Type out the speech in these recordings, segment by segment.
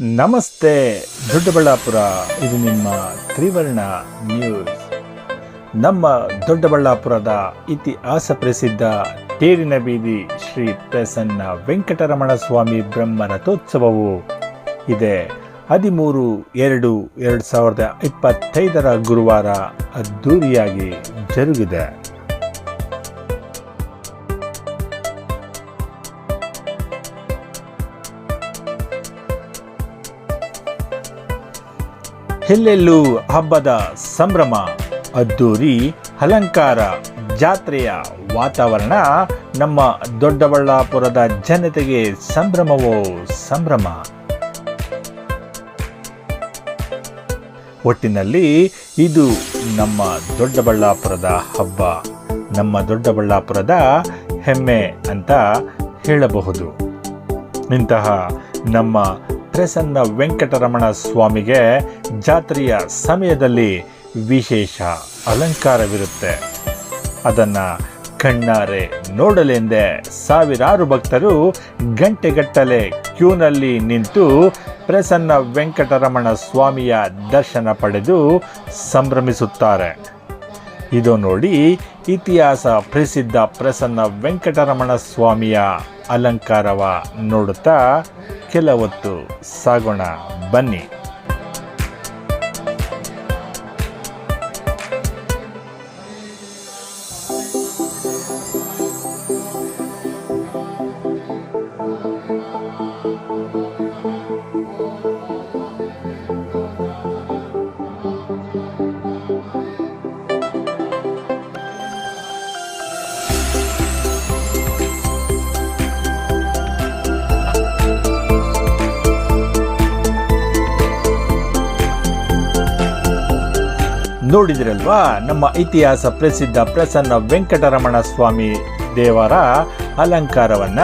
ನಮಸ್ತೆ, ದೊಡ್ಡಬಳ್ಳಾಪುರ. ಇದು ನಿಮ್ಮ ತ್ರಿವರ್ಣ ನ್ಯೂಸ್. ನಮ್ಮ ದೊಡ್ಡಬಳ್ಳಾಪುರದ ಇತಿಹಾಸ ಪ್ರಸಿದ್ಧ ತೇರಿನ ಬೀದಿ ಶ್ರೀ ಪ್ರಸನ್ನ ವೆಂಕಟರಮಣ ಸ್ವಾಮಿ ಬ್ರಹ್ಮ ರಥೋತ್ಸವವು ಇದೆ. ಹದಿಮೂರು ಎರಡು ಎರಡು ಸಾವಿರದ ಇಪ್ಪತ್ತೈದರ ಗುರುವಾರ ಅದ್ಧೂರಿಯಾಗಿ ಜರುಗಿದೆ. ಎಲ್ಲೆಲ್ಲೂ ಹಬ್ಬದ ಸಂಭ್ರಮ ಅದ್ದೂರಿ ಅಲಂಕಾರ, ಜಾತ್ರೆಯ ವಾತಾವರಣ ನಮ್ಮ ದೊಡ್ಡಬಳ್ಳಾಪುರದ ಜನತೆಗೆ ಸಂಭ್ರಮವೋ ಸಂಭ್ರಮ? ಒಟ್ಟಿನಲ್ಲಿ ಇದು ನಮ್ಮ ದೊಡ್ಡಬಳ್ಳಾಪುರದ ಹಬ್ಬ. ನಮ್ಮ ದೊಡ್ಡಬಳ್ಳಾಪುರದ ಹೆಮ್ಮೆ ಅಂತ ಹೇಳಬಹುದು. ಇಂತಹ ನಮ್ಮ ಪ್ರಸನ್ನ ವೆಂಕಟರಮಣ ಸ್ವಾಮಿಗೆ ಜಾತ್ರೆಯ ಸಮಯದಲ್ಲಿ ವಿಶೇಷ ಅಲಂಕಾರವಿರುತ್ತೆ. ಅದನ್ನು ಕಣ್ಣಾರೆ ನೋಡಲೆಂದೇ ಸಾವಿರಾರು ಭಕ್ತರು ಗಂಟೆಗಟ್ಟಲೆ ಕ್ಯೂನಲ್ಲಿ ನಿಂತು ಪ್ರಸನ್ನ ವೆಂಕಟರಮಣ ಸ್ವಾಮಿಯ ದರ್ಶನ ಪಡೆದು ಸಂಭ್ರಮಿಸುತ್ತಾರೆ. ಇದು ನೋಡಿ ಇತಿಹಾಸ ಪ್ರಸಿದ್ಧ ಪ್ರಸನ್ನ ವೆಂಕಟರಮಣ ಸ್ವಾಮಿಯ ಅಲಂಕಾರವ ನೋಡುತ್ತಾ ಕೆಲವೊತ್ತು ಸಾಗೋಣ. ಬನ್ನಿ. ನೋಡಿದಿರಲ್ವಾ? ನಮ್ಮ ಇತಿಹಾಸ ಪ್ರಸಿದ್ಧ ಪ್ರಸನ್ನ ವೆಂಕಟರಮಣ ಸ್ವಾಮಿ ದೇವರ ಅಲಂಕಾರವನ್ನ.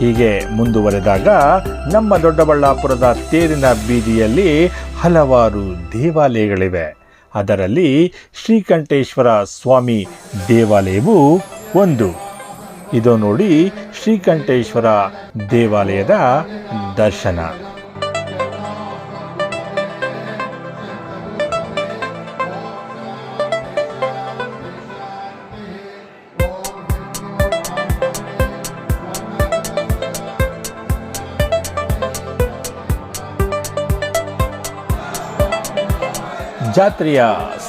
ಹೀಗೆ ಮುಂದುವರೆದಾಗ ನಮ್ಮ ದೊಡ್ಡಬಳ್ಳಾಪುರದ ತೇರಿನ ಬೀದಿಯಲ್ಲಿ ಹಲವಾರು ದೇವಾಲಯಗಳಿವೆ. ಅದರಲ್ಲಿ ಶ್ರೀಕಂಠೇಶ್ವರ ಸ್ವಾಮಿ ದೇವಾಲಯವು ಒಂದು. ಇದು ನೋಡಿ ಶ್ರೀಕಂಠೇಶ್ವರ ದೇವಾಲಯದ ದರ್ಶನ. ಜಾತ್ರೆಯ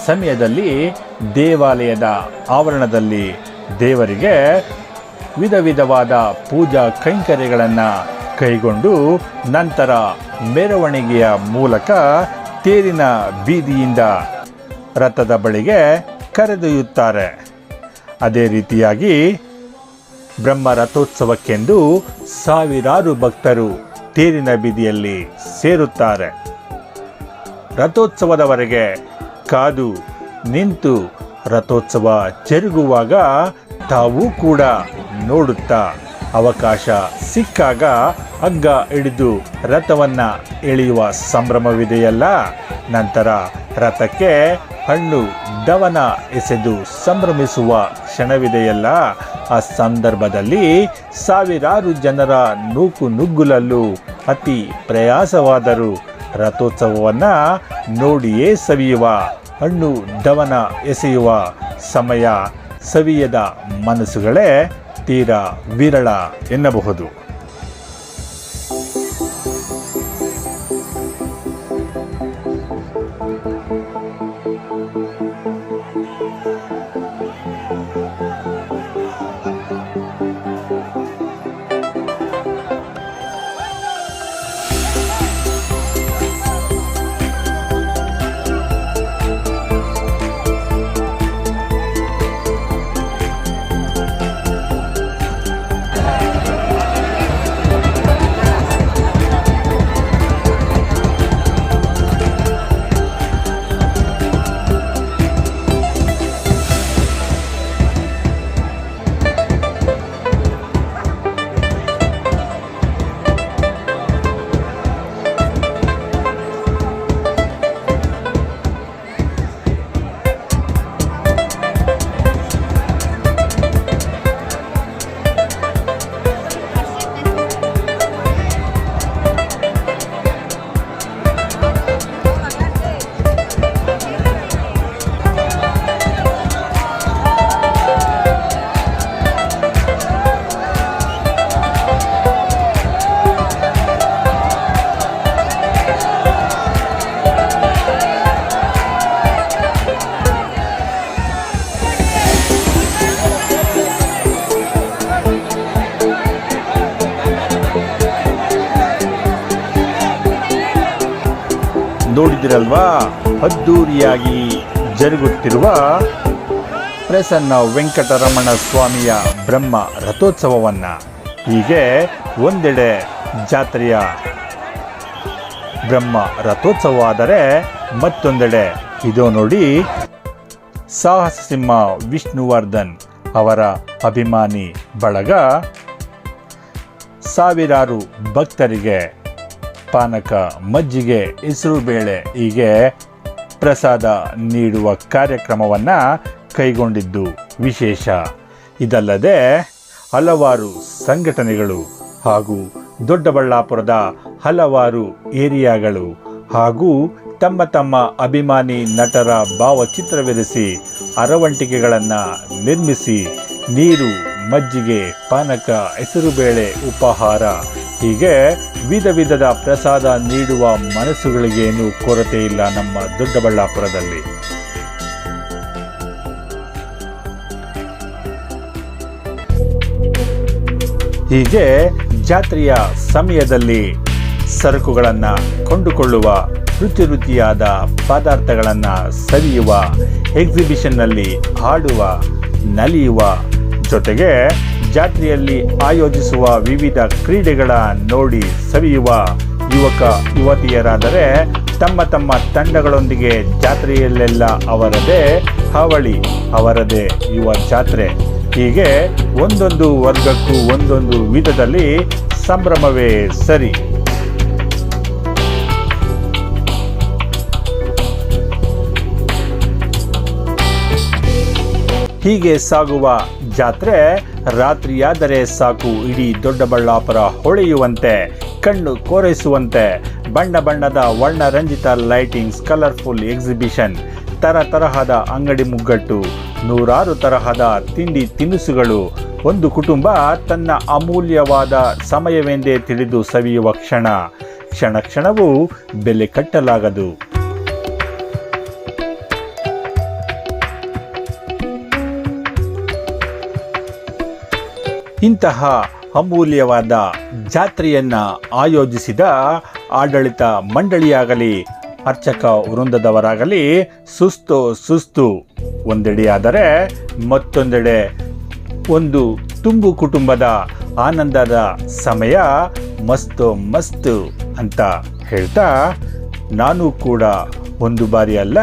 ಸಮಯದಲ್ಲಿ ದೇವಾಲಯದ ಆವರಣದಲ್ಲಿ ದೇವರಿಗೆ ವಿಧ ವಿಧವಾದ ಪೂಜಾ ಕೈಂಕರ್ಯಗಳನ್ನು ಕೈಗೊಂಡು ನಂತರ ಮೆರವಣಿಗೆಯ ಮೂಲಕ ತೇರಿನ ಬೀದಿಯಿಂದ ರಥದ ಬಳಿಗೆ ಕರೆದೊಯ್ಯುತ್ತಾರೆ. ಅದೇ ರೀತಿಯಾಗಿ ಬ್ರಹ್ಮ ರಥೋತ್ಸವಕ್ಕೆಂದು ಸಾವಿರಾರು ಭಕ್ತರು ತೇರಿನ ಬೀದಿಯಲ್ಲಿ ಸೇರುತ್ತಾರೆ. ರಥೋತ್ಸವದವರೆಗೆ ಕಾದು ನಿಂತು ರಥೋತ್ಸವ ಜರುಗುವಾಗ ತಾವು ಕೂಡ ನೋಡುತ್ತಾ ಅವಕಾಶ ಸಿಕ್ಕಾಗ ಹಗ್ಗ ಹಿಡಿದು ರಥವನ್ನ ಎಳೆಯುವ ಸಂಭ್ರಮವಿದೆಯಲ್ಲ? ನಂತರ ರಥಕ್ಕೆ ಹಣ್ಣು, ದವನ ಎಸೆದು ಸಂಭ್ರಮಿಸುವ ಕ್ಷಣವಿದೆಯಲ್ಲ? ಆ ಸಂದರ್ಭದಲ್ಲಿ ಸಾವಿರಾರು ಜನರ ನೂಕು ನುಗ್ಗುಲಲ್ಲೂ ಅತಿ ಪ್ರಯಾಸವಾದರೂ ರಥೋತ್ಸವವನ್ನ ನೋಡಿಯೇ ಸವಿಯುವ ಹಣ್ಣು ದವನ ಎಸೆಯುವ ಸಮಯ ಸವಿಯದ ಮನಸ್ಸುಗಳೇ ತೀರ ವಿರಳ ಎನ್ನಬಹುದು. ನೋಡಿದಿರಲ್ವಾ? ಅದ್ದೂರಿಯಾಗಿ ಜರುಗುತ್ತಿರುವ ಪ್ರಸನ್ನ ವೆಂಕಟರಮಣ ಸ್ವಾಮಿಯ ಬ್ರಹ್ಮ ರಥೋತ್ಸವವನ್ನು. ಹೀಗೆ ಒಂದೆಡೆ ಜಾತ್ರೆಯ ಬ್ರಹ್ಮ ರಥೋತ್ಸವ ಆದರೆ ಮತ್ತೊಂದೆಡೆ ಇದು ನೋಡಿ ಸಾಹಸ ಸಿಂಹ ವಿಷ್ಣುವರ್ಧನ್ ಅವರ ಅಭಿಮಾನಿ ಬಳಗ ಸಾವಿರಾರು ಭಕ್ತರಿಗೆ ಪಾನಕ ಮಜ್ಜಿಗೆ ಹೆಸರು ಬೇಳೆ ಹೀಗೆ ಪ್ರಸಾದ ನೀಡುವ ಕಾರ್ಯಕ್ರಮವನ್ನು ಕೈಗೊಂಡಿದ್ದು ವಿಶೇಷ. ಇದಲ್ಲದೆ ಹಲವಾರು ಸಂಘಟನೆಗಳು ಹಾಗೂ ದೊಡ್ಡಬಳ್ಳಾಪುರದ ಹಲವಾರು ಏರಿಯಾಗಳು ಹಾಗೂ ತಮ್ಮ ತಮ್ಮ ಅಭಿಮಾನಿ ನಟರ ಭಾವಚಿತ್ರವಿರಿಸಿ ಅರವಂಟಿಕೆಗಳನ್ನು ನಿರ್ಮಿಸಿ ನೀರು, ಮಜ್ಜಿಗೆ, ಪಾನಕ ಹೆಸರುಬೇಳೆ ಉಪಹಾರ ಹೀಗೆ ವಿಧ ವಿಧದ ಪ್ರಸಾದ ನೀಡುವ ಮನಸ್ಸುಗಳಿಗೇನು ಕೊರತೆ ಇಲ್ಲ ನಮ್ಮ ದೊಡ್ಡಬಳ್ಳಾಪುರದಲ್ಲಿ. ಹೀಗೆ ಜಾತ್ರೆಯ ಸಮಯದಲ್ಲಿ ಸರಕುಗಳನ್ನು ಕೊಂಡುಕೊಳ್ಳುವ ರುಚಿ ರುಚಿಯಾದ ಪದಾರ್ಥಗಳನ್ನು ಸವಿಯುವ ಎಕ್ಸಿಬಿಷನ್ನಲ್ಲಿ ಹಾಡುವ, ನಲಿಯುವ ಜೊತೆಗೆ ಜಾತ್ರೆಯಲ್ಲಿ ಆಯೋಜಿಸುವ ವಿವಿಧ ಕ್ರೀಡೆಗಳ ನೋಡಿ ಸವಿಯುವ ಯುವಕ, ಯುವತಿಯರಾದರೆ ತಮ್ಮ ತಮ್ಮ ತಂಡಗಳೊಂದಿಗೆ ಜಾತ್ರೆಯಲ್ಲೆಲ್ಲ ಅವರದೇ ಹಾವಳಿ, ಅವರದೇ ಯುವ ಜಾತ್ರೆ. ಹೀಗೆ ಒಂದೊಂದು ವರ್ಗಕ್ಕೂ ಒಂದೊಂದು ವಿಧದಲ್ಲಿ ಸಂಭ್ರಮವೇ ಸರಿ. ಹೀಗೆ ಸಾಗುವ ಜಾತ್ರೆ ರಾತ್ರಿಯಾದರೆ ಸಾಕು, ಇಡೀ ದೊಡ್ಡಬಳ್ಳಾಪುರ ಹೊಳೆಯುವಂತೆ, ಕಣ್ಣು ಕೋರೈಸುವಂತೆ. ಬಣ್ಣ ಬಣ್ಣದ ವರ್ಣರಂಜಿತ ಲೈಟಿಂಗ್ಸ್, ಕಲರ್ಫುಲ್ ಎಕ್ಸಿಬಿಷನ್, ತರ ತರಹದ ಅಂಗಡಿ ಮುಗ್ಗಟ್ಟು, ನೂರಾರು ತರಹದ ತಿಂಡಿ ತಿನಿಸುಗಳು. ಒಂದು ಕುಟುಂಬ ತನ್ನ ಅಮೂಲ್ಯವಾದ ಸಮಯವೆಂದೇ ತಿಳಿದು ಸವಿಯುವ ಕ್ಷಣ. ಕ್ಷಣ ಕ್ಷಣವೂ ಬೆಲೆ ಕಟ್ಟಲಾಗದು. ಇಂತಹ ಅಮೂಲ್ಯವಾದ ಜಾತ್ರೆಯನ್ನು ಆಯೋಜಿಸಿದ ಆಡಳಿತ ಮಂಡಳಿಯಾಗಲಿ, ಅರ್ಚಕ ವೃಂದದವರಾಗಲಿ, ಸುಸ್ತು ಸುಸ್ತು ಒಂದೆಡೆಯಾದರೆ ಮತ್ತೊಂದೆಡೆ ಒಂದು ತುಂಬು ಕುಟುಂಬದ ಆನಂದದ ಸಮಯ ಮಸ್ತು ಮಸ್ತು ಅಂತ ಹೇಳ್ತಾ ನಾನು ಕೂಡ ಒಂದು ಬಾರಿ ಅಲ್ಲ,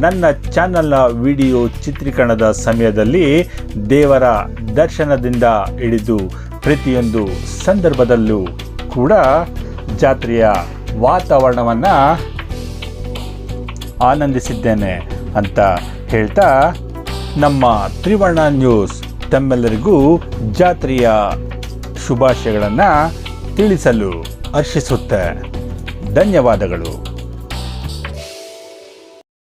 ನನ್ನ ಚಾನಲ್ನ ವಿಡಿಯೋ ಚಿತ್ರೀಕರಣದ ಸಮಯದಲ್ಲಿ ದೇವರ ದರ್ಶನದಿಂದ ಹಿಡಿದು ಪ್ರತಿಯೊಂದು ಸಂದರ್ಭದಲ್ಲೂ ಕೂಡ ಜಾತ್ರೆಯ ವಾತಾವರಣವನ್ನು ಆನಂದಿಸಿದ್ದೇನೆ ಅಂತ ಹೇಳ್ತಾ ನಮ್ಮ ತ್ರಿವರ್ಣ ನ್ಯೂಸ್ ತಮ್ಮೆಲ್ಲರಿಗೂ ಜಾತ್ರೆಯ ಶುಭಾಶಯಗಳನ್ನು ತಿಳಿಸಲು ಹರ್ಷಿಸುತ್ತೆ. ಧನ್ಯವಾದಗಳು.